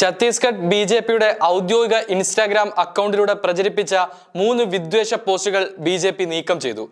Chhattisgarh B J പിയുടെ ഔദ്യോഗിക Instagram അക്കൗണ്ടിലൂടെ പ്രചരിപ്പിച്ച മൂന്ന് വിദ്വേഷ പോസ്റ്റുകൾ ബി ജെ പി നീക്കം ചെയ്തു.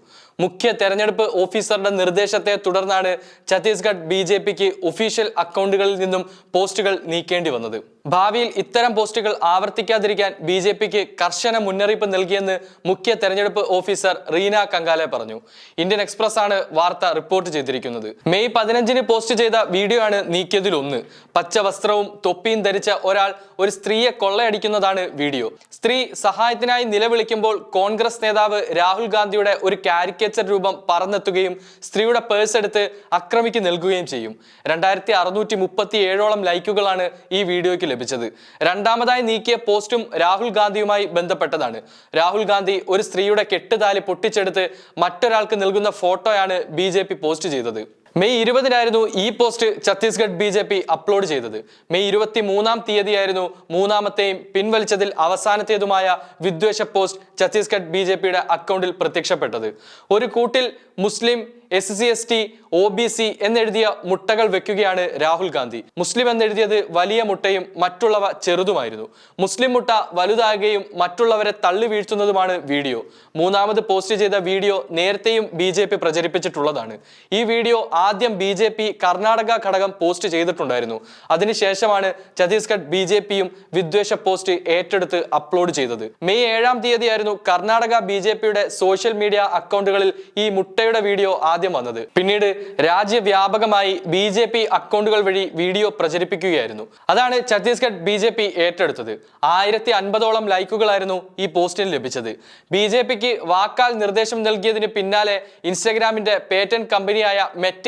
മുഖ്യ തെരഞ്ഞെടുപ്പ് ഓഫീസറുടെ നിർദ്ദേശത്തെ തുടർന്നാണ് ഛത്തീസ്ഗഡ് ബി ജെ പിക്ക് ഒഫീഷ്യൽ അക്കൗണ്ടുകളിൽ നിന്നും പോസ്റ്റുകൾ നീക്കേണ്ടി വന്നത്. ഭാവിയിൽ ഇത്തരം പോസ്റ്റുകൾ ആവർത്തിക്കാതിരിക്കാൻ ബി ജെ പിക്ക് കർശന മുന്നറിയിപ്പ് നൽകിയെന്ന് മുഖ്യ തെരഞ്ഞെടുപ്പ് ഓഫീസർ റീന കങ്കാലെ പറഞ്ഞു. ഇന്ത്യൻ എക്സ്പ്രസ് ആണ് വാർത്ത റിപ്പോർട്ട് ചെയ്തിരിക്കുന്നത്. മെയ് പതിനഞ്ചിന് പോസ്റ്റ് ചെയ്ത വീഡിയോ ആണ് നീക്കിയതിലൊന്ന്. പച്ച വസ്ത്രവും തൊപ്പിയും ധരിച്ച ഒരാൾ ഒരു സ്ത്രീയെ കൊള്ളയടിക്കുന്നതാണ് വീഡിയോ. സ്ത്രീ സഹായത്തിനായി നിലവിളിക്കുമ്പോൾ കോൺഗ്രസ് നേതാവ് രാഹുൽ ഗാന്ധിയുടെ ഒരു കാരിക്കേച്ചർ രൂപം പറന്നെത്തുകയും സ്ത്രീയുടെ പേഴ്സ് എടുത്ത് അക്രമിക്ക് നൽകുകയും ചെയ്യും. രണ്ടായിരത്തി അറുന്നൂറ്റി മുപ്പത്തി ഏഴോളം ലൈക്കുകളാണ് ഈ വീഡിയോയ്ക്ക് ലഭിച്ചത്. രണ്ടാമതായി നീക്കിയ പോസ്റ്റും രാഹുൽ ഗാന്ധിയുമായി ബന്ധപ്പെട്ടതാണ്. രാഹുൽ ഗാന്ധി ഒരു സ്ത്രീയുടെ കെട്ടുതാലി പൊട്ടിച്ചെടുത്ത് മറ്റൊരാൾക്ക് നൽകുന്ന ഫോട്ടോയാണ് ബി പോസ്റ്റ് ചെയ്തത്. മെയ് ഇരുപതിനായിരുന്നു ഈ post Chhattisgarh B J P upload ചെയ്തത്. മെയ് ഇരുപത്തി മൂന്നാം തീയതിയായിരുന്നു മൂന്നാമത്തെയും പിൻവലിച്ചതിൽ അവസാനത്തേതുമായ വിദ്വേഷ പോസ്റ്റ് ഛത്തീസ്ഗഡ് ബി ജെ പിയുടെ അക്കൗണ്ടിൽ പ്രത്യക്ഷപ്പെട്ടത്. ഒരു കൂട്ടിൽ മുസ്ലിം S C S T O B C എന്നെഴുതിയ മുട്ടകൾ വെക്കുകയാണ് രാഹുൽ ഗാന്ധി. മുസ്ലിം എന്നെഴുതിയത് വലിയ മുട്ടയും മറ്റുള്ളവ ചെറുതുമായിരുന്നു. മുസ്ലിം മുട്ട വലുതാകുകയും മറ്റുള്ളവരെ തള്ളി വീഴ്ത്തുന്നതുമാണ് വീഡിയോ. മൂന്നാമത് പോസ്റ്റ് ചെയ്ത വീഡിയോ നേരത്തെയും ബി പ്രചരിപ്പിച്ചിട്ടുള്ളതാണ്. ഈ വീഡിയോ ആദ്യം ബി ജെ പി കർണാടക ഘടകം പോസ്റ്റ് ചെയ്തിട്ടുണ്ടായിരുന്നു. അതിനുശേഷമാണ് ഛത്തീസ്ഗഡ് ബി ജെ പിയും വിദ്വേഷ പോസ്റ്റ് ഏറ്റെടുത്ത് അപ്ലോഡ് ചെയ്തത്. മെയ് ഏഴാം തീയതിയായിരുന്നു കർണാടക ബി ജെ പിയുടെ സോഷ്യൽ മീഡിയ അക്കൗണ്ടുകളിൽ ഈ മുട്ടയുടെ വീഡിയോ ആദ്യം വന്നത്. പിന്നീട് രാജ്യവ്യാപകമായി ബി ജെ പി അക്കൗണ്ടുകൾ വഴി വീഡിയോ പ്രചരിപ്പിക്കുകയായിരുന്നു. അതാണ് ഛത്തീസ്ഗഡ് ബി ജെ പി ഏറ്റെടുത്തത്. ആയിരത്തി അൻപതോളം ലൈക്കുകളായിരുന്നു ഈ പോസ്റ്റിന് ലഭിച്ചത്. ബി ജെ പിക്ക് വാക്കാൽ നിർദ്ദേശം നൽകിയതിന് പിന്നാലെ ഇൻസ്റ്റഗ്രാമിന്റെ പേറ്റന്റ് കമ്പനിയായ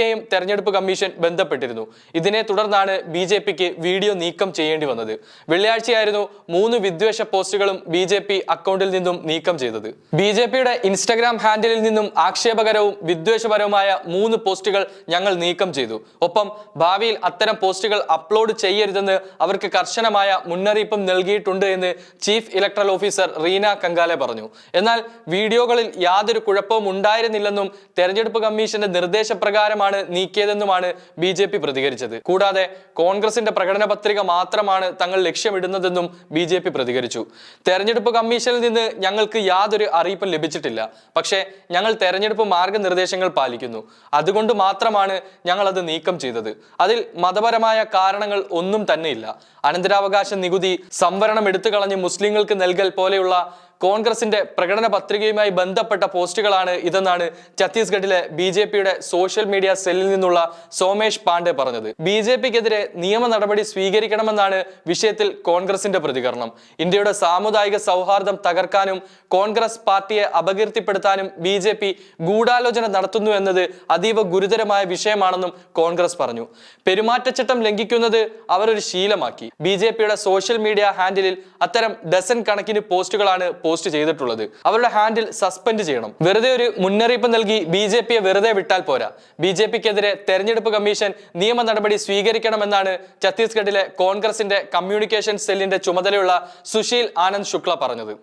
മെറ്റയും തെരഞ്ഞെടുപ്പ് കമ്മീഷൻ ബന്ധപ്പെട്ടിരുന്നു. ഇതിനെ തുടർന്നാണ് ബി ജെ പിക്ക് വീഡിയോ നീക്കം ചെയ്യേണ്ടി വന്നത്. വെള്ളിയാഴ്ചയായിരുന്നു മൂന്ന് വിദ്വേഷ പോസ്റ്റുകളും ബി ജെ പി അക്കൗണ്ടിൽ നിന്നും നീക്കം ചെയ്തത്. ബി ജെ പിയുടെ ഇൻസ്റ്റഗ്രാം ഹാൻഡിലിൽ നിന്നും ആക്ഷേപകരവും വിദ്വേഷപരവുമായ മൂന്ന് പോസ്റ്റുകൾ ഞങ്ങൾ നീക്കം ചെയ്തു. ഒപ്പം ഭാവിയിൽ അത്തരം പോസ്റ്റുകൾ അപ്ലോഡ് ചെയ്യരുതെന്ന് അവർക്ക് കർശനമായ മുന്നറിയിപ്പും നൽകിയിട്ടുണ്ട് എന്ന് chief electoral officer Reena Kangale പറഞ്ഞു. എന്നാൽ വീഡിയോകളിൽ യാതൊരു കുഴപ്പവും ഉണ്ടായിരുന്നില്ലെന്നും തെരഞ്ഞെടുപ്പ് കമ്മീഷന്റെ നിർദ്ദേശപ്രകാരമാണ് നീക്കിയതെന്നുമാണ് ബി ജെ പി പ്രതികരിച്ചത്. കൂടാതെ കോൺഗ്രസിന്റെ പ്രകടന പത്രിക മാത്രമാണ് തങ്ങൾ ലക്ഷ്യമിടുന്നതെന്നും ബി ജെ പി പ്രതികരിച്ചു. തെരഞ്ഞെടുപ്പ് കമ്മീഷനിൽ നിന്ന് ഞങ്ങൾക്ക് യാതൊരു അറിയിപ്പും ലഭിച്ചിട്ടില്ല. പക്ഷേ ഞങ്ങൾ തെരഞ്ഞെടുപ്പ് മാർഗനിർദ്ദേശങ്ങൾ പാലിക്കുന്നു. അതുകൊണ്ട് മാത്രമാണ് ഞങ്ങൾ അത് നീക്കം ചെയ്തത്. അതിൽ മതപരമായ കാരണങ്ങൾ ഒന്നും തന്നെയില്ല. അനന്തരാവകാശ നികുതി സംവരണം എടുത്തു കളഞ്ഞ് മുസ്ലിങ്ങൾക്ക് നൽകൽ പോലെയുള്ള കോൺഗ്രസിന്റെ പ്രകടന പത്രികയുമായി ബന്ധപ്പെട്ട പോസ്റ്റുകളാണ് ഇതെന്നാണ് ഛത്തീസ്ഗഡിലെ ബി ജെ പിയുടെ സോഷ്യൽ മീഡിയ സെല്ലിൽ നിന്നുള്ള സോമേഷ് പാണ്ഡെ പറഞ്ഞത്. ബി ജെ പിക്കെതിരെ നിയമ നടപടി സ്വീകരിക്കണമെന്നാണ് വിഷയത്തിൽ കോൺഗ്രസിന്റെ പ്രതികരണം. ഇന്ത്യയുടെ സാമുദായിക സൗഹാർദ്ദം തകർക്കാനും കോൺഗ്രസ് പാർട്ടിയെ അപകീർത്തിപ്പെടുത്താനും ബി ജെ പി ഗൂഢാലോചന നടത്തുന്നു എന്നത് അതീവ ഗുരുതരമായ വിഷയമാണെന്നും കോൺഗ്രസ് പറഞ്ഞു. പെരുമാറ്റച്ചട്ടം ലംഘിക്കുന്നത് അവരൊരു ശീലമാക്കി. ബി സോഷ്യൽ മീഡിയ ഹാൻഡിലിൽ അത്തരം ഡസൻ കണക്കിന് പോസ്റ്റുകളാണ് പോസ്റ്റ് ചെയ്തിട്ടുള്ളത്. അവരുടെ ഹാൻഡിൽ സസ്പെൻഡ് ചെയ്യണം. വെറുതെ ഒരു മുന്നറിയിപ്പ് നൽകി ബി ജെ പിയെ വെറുതെ വിട്ടാൽ പോരാ. ബി ജെ പിക്കെതിരെ തെരഞ്ഞെടുപ്പ് കമ്മീഷൻ നിയമ നടപടി സ്വീകരിക്കണമെന്നാണ് ഛത്തീസ്ഗഡിലെ കോൺഗ്രസിന്റെ കമ്മ്യൂണിക്കേഷൻ സെല്ലിന്റെ ചുമതലയുള്ള സുശീൽ ആനന്ദ് ശുക്ല പറഞ്ഞത്.